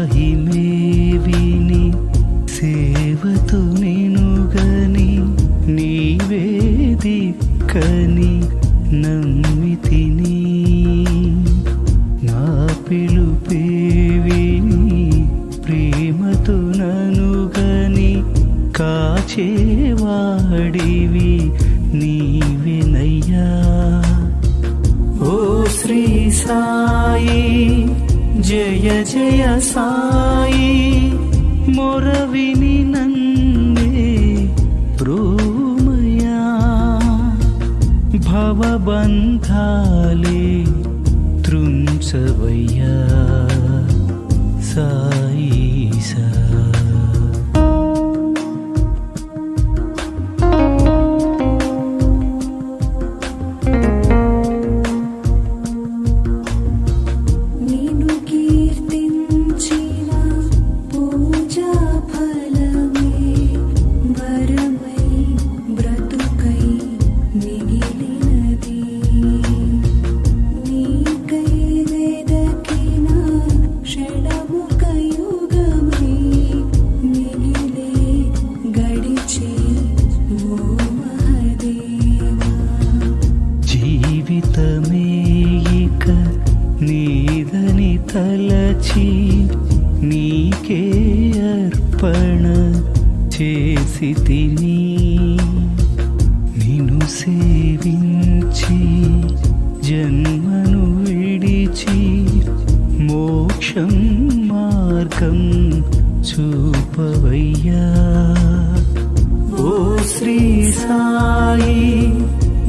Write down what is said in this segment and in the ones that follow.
నీ మహిమే విని సేవతో నినుగని నీవే నమ్మితిని నా పిలుపే విని ప్రేమతో ననుగని కాచేవాడివి నీవెనయ్యా ఓ శ్రీ సాయి జయ జయ సాయి మొరవిని నందే ప్రోమయా? భవబంధాలే జీవితమేయిక నీదని తలచి నీకే అర్పణ చేసి తిని నిన్ను సేవించి జన్మను విడిచి మోక్షం మార్గం చూపవయ్యా. ఓ శ్రీ సాయి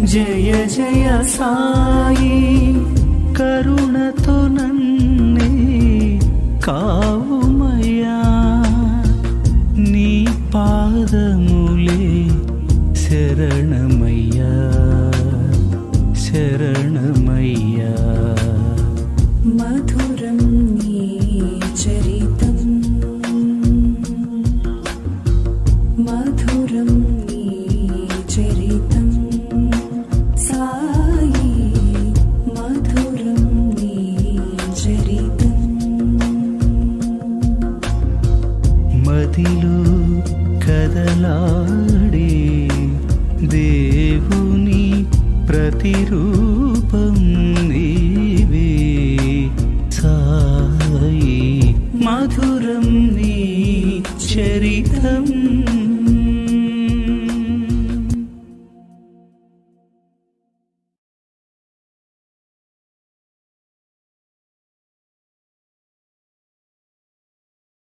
జయ జయ సాయి కరుణతో నన్నే కావుమయ్యా. నీ పాదములే శరణమయ్యా. శరణమ మదిలో కదలాడే దేవుని ప్రతిరూపం నీవే. సాయి మధురం నీ చరితం